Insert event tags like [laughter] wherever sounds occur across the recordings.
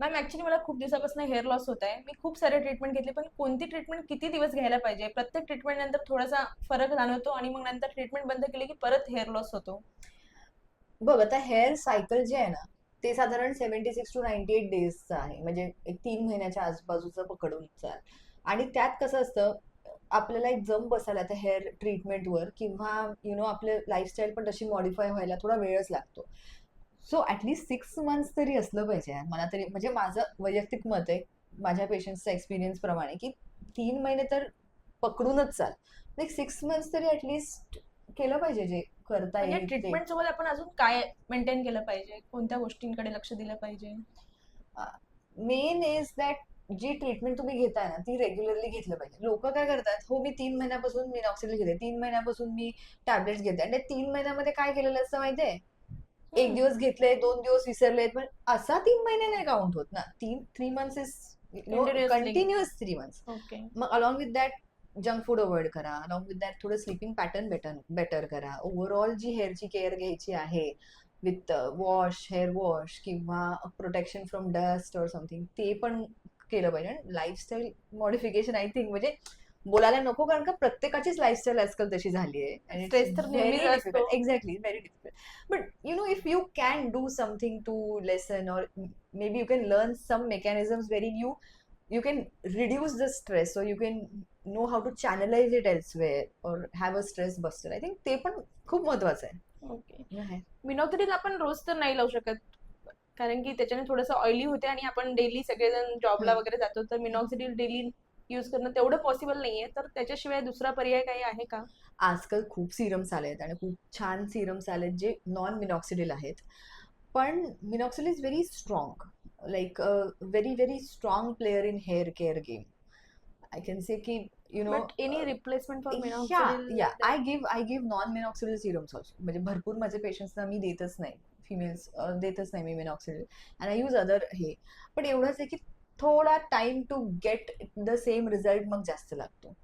Ma'am actually मला खूप दिवसापासून हेअर लॉस होत आहे मी खूप सारे ट्रीटमेंट घेतले पण कोणती ट्रीटमेंट किती दिवस घ्यायला पाहिजे? प्रत्येक ट्रीटमेंट नंतर थोडासा फरक जाणवतो आणि मग नंतर ट्रीटमेंट बंद केली की परत हेअर लॉस होतो. बघ आता हेअर सायकल जे आहे ना ते साधारण seventy six to ninety eight डेजचं आहे. म्हणजे एक तीन महिन्याच्या आजूबाजूचं पकडून चाल. आणि त्यात कसं असतं आपल्याला एक जम बसायला त्या हेअर ट्रीटमेंटवर किंवा यु नो आपलं लाईफस्टाईल पण तशी मॉडीफाय व्हायला थोडा वेळच लागतो. सो ॲटलिस्ट सिक्स मंथ्स तरी असलं पाहिजे. मला तरी म्हणजे माझं वैयक्तिक मत आहे माझ्या पेशंट्सचा एक्सपिरियन्स प्रमाणे की तीन महिने तर पकडूनच चाल. एक सिक्स मंथ्स तरी ॲटलिस्ट केलं पाहिजे जे करता म्हणजे येईल. ट्रीटमेंट सोबत आपण अजून काय मेंटेन केलं पाहिजे? कोणत्या गोष्टींकडे लक्ष दिलं पाहिजे? मेन इज दॅट जी ट्रीटमेंट तुम्ही घेताय ना ती रेग्युलरली घेतलं पाहिजे. लोक काय करतात हो मी तीन महिन्यापासून मी नॉक्सिल घेते तीन महिन्यापासून मी टॅबलेट्स घेते. आणि तीन महिन्यामध्ये काय केलेलं असतं माहितीये? एक. दिवस घेतले दोन दिवस विसरले पण असा तीन महिने नाही काउंट होत ना? तीन three months is. Continuous three months okay मग along with that junk food avoid करा अलॉंग विथ दॅट थोडं स्लीपिंग पॅटर्न बेटर बेटर करा. ओव्हरऑल जी हेअरची केअर घ्यायची आहे विथ वॉश हेअर वॉश किंवा प्रोटेक्शन फ्रॉम डस्ट और समथिंग ते पण केलं पाहिजे. लाईफस्टाईल मॉडिफिकेशन आय थिंक म्हणजे बोलायला नको कारण का प्रत्येकाचीच लाईफस्टाईल आजकाल तशी झाली आहे. Stress तर नेहमीच असतो. Exactly very difficult but you know if you can do something to lessen और maybe you can learn some mechanisms wherein you you can reduce the stress or you can know how to channelize it elsewhere or have a stress buster. I think ते पण खूप महत्वाचं okay आहे. Minoxidil आपण रोज तर नाही लावू शकत. कारण की त्याच्याने थोडंसं ऑइली होते आणि आपण डेली सगळेजण जॉबला. वगैरे जातो. तर मिनॉक्सिडिल डेली यूज करणं तेवढं पॉसिबल नाहीये. तर त्याच्याशिवाय दुसरा पर्याय काही आहे का? आजकाल खूप सिरम्स आलेत आणि खूप छान सिरम्स आलेत जे नॉन मिनॉक्सिडिल आहेत. पण minoxidil is very strong like very very strong player in hair care game I can say की you know but any replacement for या मिनॉक्सिडिल या I give I give non minoxidil serums also म्हणजे भरपूर माझे पेशंट्सना मी देतच नाही. Females देतच नाही मी minoxidil and I use other हे. पण एवढंच आहे की थोडा time to get the same result मग जास्त लागतो.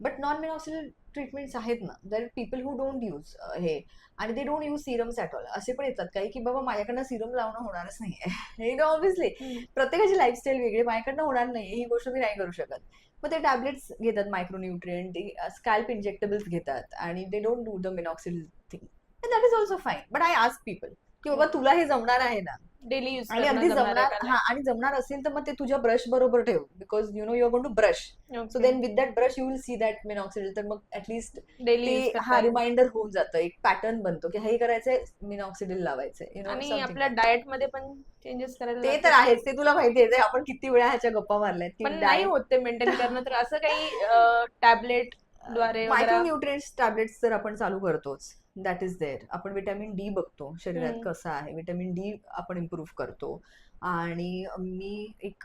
बट नॉन मिनॉक्सिडिल ट्रीटमेंट्स आहेत ना दर पीपल हू डोंट यूज हे. आणि ते don't use serums at all असे पण येतात काही की बाबा माझ्याकडनं सिरम लावणं होणारच नाही आहे ऑब्व्हियसली प्रत्येकाची लाईफस्टाईल वेगळी माझ्याकडनं होणार नाही ही गोष्ट मी नाही करू शकत. मग ते टॅबलेट्स घेतात मायक्रोन्युट्रियंट ते स्कॅल्प इंजेक्टेबल्स घेतात आणि they don't do the minoxidil thing that is also fine but I ask people की बाबा तुला हे जमणार आहे ना? डेली यूज आणि अगदी जमणार हा आणि जमणार असेल तर मग ते तुझ्या ब्रश बरोबर ठेव because you know you're gonna brush so then with that brush you will see that minoxidil तर मग ऍटलीस्ट डेली हा रिमाइंडर होऊन जातं. एक पॅटर्न बनतो की हे करायचंय मिनॉक्सिडिल लावायचंय आणि आपल्या डाएटमध्ये पण चेंजेस करायला ते. तर आहेच ते तुला माहिती आहे आपण किती वेळा ह्याच्या गप्पा मारल्यात पण नाही होत ते मेंटेन करणं तर असं काही टॅबलेटद्वारे [laughs] वगैरे- मायक्रोन्युट्रिएंट्स टॅबलेट्स तर आपण चालू करतोच. दॅट इज देअर आपण विटॅमिन डी बघतो शरीरात. कसं आहे. विटॅमिन डी आपण इम्प्रूव्ह करतो. आणि मी एक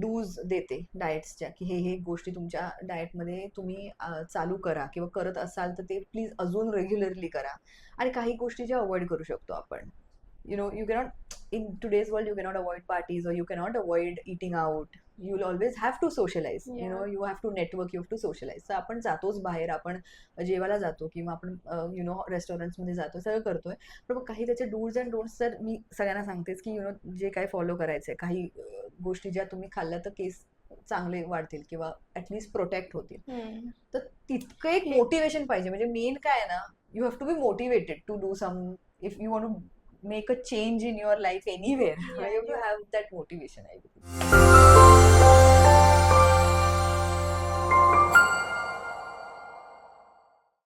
डूज देते डाएट्सच्या की हे हे गोष्टी तुमच्या डाएटमध्ये तुम्ही चालू करा किंवा करत असाल तर ते प्लीज अजून रेग्युलरली करा. आणि काही गोष्टी ज्या अवॉइड करू शकतो आपण. You know you cannot in today's world you cannot avoid parties or you cannot avoid eating out. You'll always have to socialize you Yeah. know you have to network you have to socialize. तर आपण जातोच बाहेर आपण जेवायला जातो किंवा आपण you no रेस्टॉरंट्समध्ये जातो सगळं करतोय. पण मग काही त्याचे डूज अँड डोंट्स तर मी सगळ्यांना सांगतेच की यु नो जे काही फॉलो करायचंय काही अं, गोष्टी ज्या तुम्ही खाल्ल्या तर केस चांगले वाढतील किंवा ऍटलीस्ट प्रोटेक्ट होतील. तर तितकं एक मोटिवेशन पाहिजे. म्हणजे मेन काय आहे ना you have to be motivated to do some if you want to make a change in your life anywhere yeah, you yeah. have that motivation i believe